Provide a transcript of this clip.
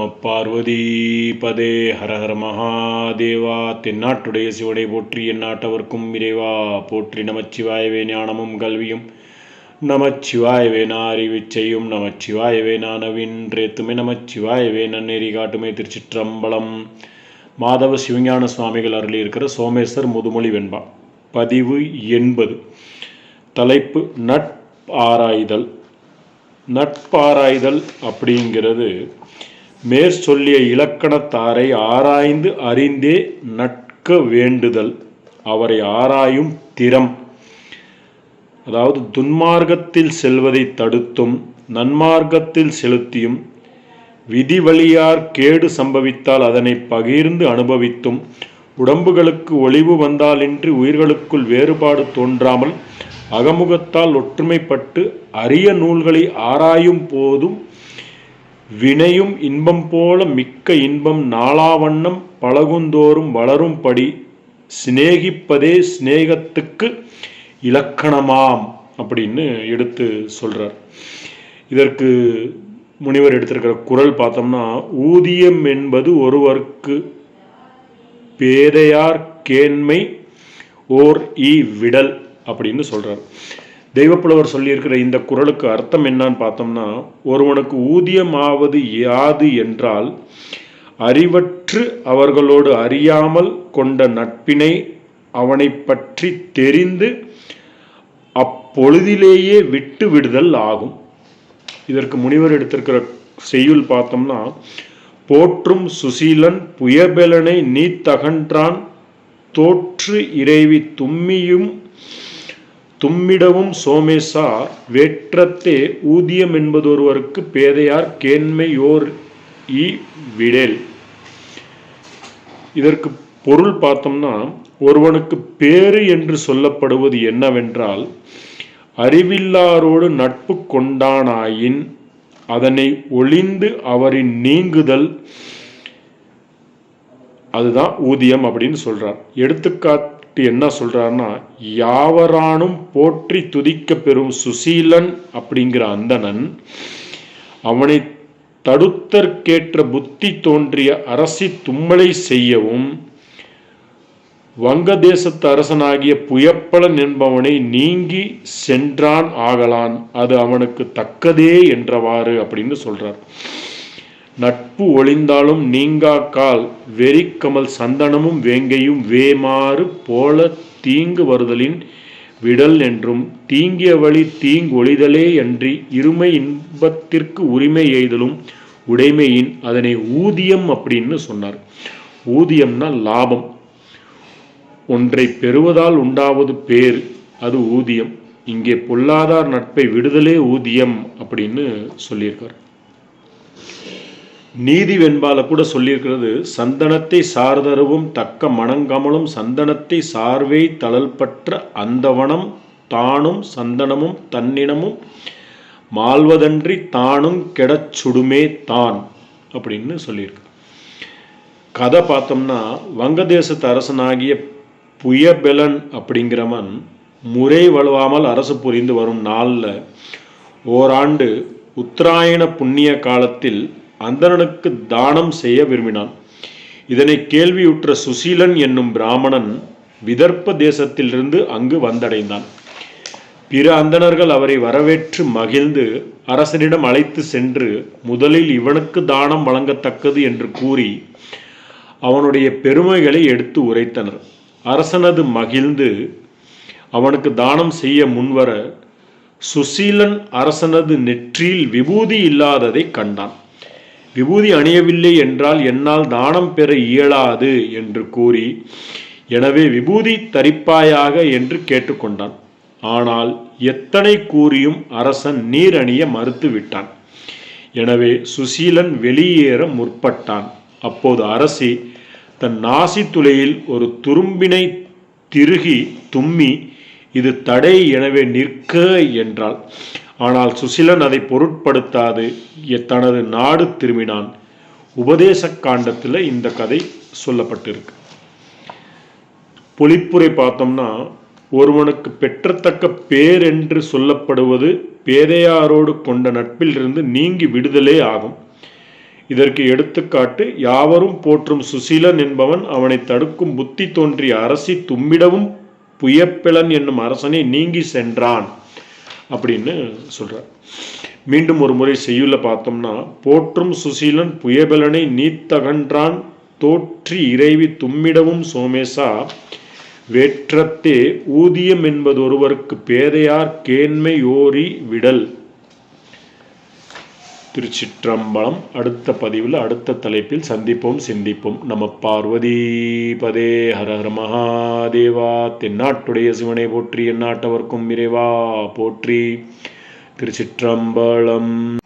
நம பார்வதி பதே ஹரஹர மகாதேவா தென்னாட்டுடைய சிவனை போற்றி எந்நாட்டவர்க்கும் இறைவா போற்றி நமச்சிவாயவே ஞானமும் கல்வியும். நமச்சிவாயவே நாரிவிச் செய்யும் நமச்சிவாயவே நானவின்றேத்துமே நமச்சிவாயவே நன்னெறி காட்டுமே திருச்சிற்றம்பலம். மாதவ சிவஞான சுவாமிகள் அருளி இருக்கிற சோமேஸ்வர் முதுமொழி வெண்பா. பதிவு எண்பது. தலைப்பு நட்பாராய்தல். நட்பாராய்தல் அப்படிங்கிறது மேற் சொல்லிய இலக்கணத்தாரை ஆராய்ந்து அறிந்தே நட்க வேண்டுதல். அவரை ஆராயும் திறம். அதாவது துன்மார்க்கத்தில் செல்வதை தடுத்தும் நன்மார்க்கத்தில் செலுத்தியும் விதி வழியார் கேடு சம்பவித்தால் அதனை பகிர்ந்து அனுபவித்தும் உடம்புகளுக்கு ஒளிவு வந்தாலின்றி உயிர்களுக்குள் வேறுபாடு தோன்றாமல் அகமுகத்தால் ஒற்றுமைப்பட்டு அரிய நூல்களை ஆராயும் போதும் வினையும் இன்பம் போல மிக்க இன்பம் நாளாவண்ணம் பழகுந்தோறும் வளரும்படி சிநேகிப்பதே சிநேகத்துக்கு இலக்கணமாம் அப்படின்னு எடுத்து சொல்கிறார் இதற்கு முனிவர் எடுத்திருக்கிற குரல் பார்த்தோம்னா ஊதியம் என்பது ஒருவருக்கு பேதையார் கேண்மை ஓர் ஈ விடல் அப்படின்னு சொல்கிறார் தெய்வப்புலவர் சொல்லியிருக்கிற இந்த குரலுக்கு அர்த்தம் என்னன்னு பார்த்தோம்னா ஒருவனுக்கு ஊதியமாவது யாது என்றால் அறிவற்று அவர்களோடு அறியாமல் கொண்ட நட்பினை அவனை பற்றி தெரிந்து அப்பொழுதிலேயே விட்டு விடுதல் ஆகும். இதற்கு முனிவர் எடுத்திருக்கிற செய்யுள் பார்த்தோம்னா போற்றும் சுசீலன் புயபெலனை நீத்தகன்றான் தோற்று இறைவி தும்மியும் தும்மிடவும் சோமேசா வேற்றத்தே ஊதியம் என்பதொருவருக்கு பேதையார் கேண்மையோர் இ விடேல். இதற்கு பொருள் பார்த்தோம்னா ஒருவனுக்கு பேறு என்று சொல்லப்படுவது என்னவென்றால் அறிவில்லாரோடு நட்பு கொண்டானாயின் அதனை ஒளிந்து அவரின் நீங்குதல் அதுதான் ஊதியம் அப்படின்னு சொல்றார். பட்டு என்ன சொல்றாருன்னா யாவரானும் போற்றி துதிக்க பெறும் சுசீலன் அப்படிங்கிற அந்தணன் அவனை தடுத்தற்கேற்ற புத்தி தோன்றிய அரசி தும்மலை செய்யவும் வங்கதேசத்து அரசனாகிய புயப்பலன் என்பவனை நீங்கி சென்றான் ஆகலான் அது அவனுக்கு தக்கதே என்றவாறு அப்படின்னு சொல்றார். நட்பு ஒளிந்தாலும் நீங்கா கால் வெறிக்கமல் சந்தனமும் வேங்கையும் வேமாறு போல தீங்கு வருதலின் விடல் என்றும் தீங்கிய வழி தீங்கு ஒளிதலே அன்றி இருமை இன்பத்திற்கு உரிமை எய்தலும் உடைமையின் அதனை ஊதியம் அப்படின்னு சொன்னார். ஊதியம்னா லாபம். ஒன்றை பெறுவதால் உண்டாவது பேர் அது ஊதியம். இங்கே பொல்லாதார் நட்பை விடுதலே ஊதியம் அப்படின்னு சொல்லியிருக்கார். நீதி வெண்பால கூட சொல்லியிருக்கிறது சந்தனத்தை சார்தருவும் தக்க மணங்கமலும் சந்தனத்தை சார்வை தளல்பற்ற அந்தவனம் தானும் சந்தனமும் தன்னினமும் மால்வதன்றி தானும் கெடச் சுடுமே தான் அப்படின்னு சொல்லியிருக்கு. கதை பார்த்தோம்னா வங்கதேசத்து அரசனாகிய புயபெலன் அப்படிங்கிறவன் முறை வலுவாமல் அரசு புரிந்து வரும் நாளில் ஓராண்டு உத்தராயண புண்ணிய காலத்தில் அந்தணனுக்கு தானம் செய்ய விரும்பினான். இதனை கேள்வியுற்ற சுசீலன் என்னும் பிராமணன் விதர்ப்ப தேசத்திலிருந்து அங்கு வந்தடைந்தான். பிற அந்தணர்கள் அவரை வரவேற்று மகிழ்ந்து அரசனிடம் அழைத்து சென்று முதலில் இவனுக்கு தானம் வழங்கத்தக்கது என்று கூறி அவனுடைய பெருமைகளை எடுத்து உரைத்தனர். அரசனது மகிழ்ந்து அவனுக்கு தானம் செய்ய முன்வர சுசீலன் அரசனது நெற்றியில் விபூதி இல்லாததை கண்டான். விபூதி அணியவில்லை என்றால் என்னால் தானம் பெற இயலாது என்று கூறி எனவே விபூதி தரிப்பாயாக என்று கேட்டுக்கொண்டான். ஆனால் எத்தனை கூறியும் அரசன் நீர் அணிய மறுத்து விட்டான். எனவே சுசீலன் வெளியேற முற்பட்டான். அப்போது அரசி தன் நாசி துளையில் ஒரு துரும்பினை திருகி தும்மி இது தடை எனவே நிற்க என்றாள். ஆனால் சுசிலன் அதை பொருட்படுத்தாது. தனது நாடு திரும்பினான். உபதேச காண்டத்தில் இந்த கதை சொல்லப்பட்டிருக்கு. பொழிப்புரை பார்த்தோம்னா ஒருவனுக்கு பெற்றத்தக்க பேர் என்று சொல்லப்படுவது பேதையாரோடு கொண்ட நட்பிலிருந்து நீங்கி விடுதலே ஆகும். இதற்கு எடுத்துக்காட்டு யாவரும் போற்றும் சுசீலன் என்பவன் அவனை தடுக்கும் புத்தி தோன்றிய அரசி தும்மிடவும் புயப்பிளன் என்னும் அரசனை நீங்கி சென்றான் அப்படின்னு சொல்கிறார் மீண்டும் ஒரு முறை செய்யுள்ள பார்த்தோம்னா போற்றும் சுசீலன் புயபலனை நீத்தகன்றான் தோற்றி இறைவி தும்மிடவும் சோமேசா வேற்றத்தே ஊதியம் என்பதொருவருக்கு பேதையார் கேண்மை ஓரி விடல். திருச்சிற்றம்பலம் அடுத்த பதிவில் அடுத்த தலைப்பில் சந்திப்போம் சிந்திப்போம். நம பார்வதி பதே ஹர ஹர மகாதேவா. தென்னாட்டுடைய சிவனை போற்றி எந்நாட்டவர்க்கும் இறைவா போற்றி. திருச்சிற்றம்பலம்.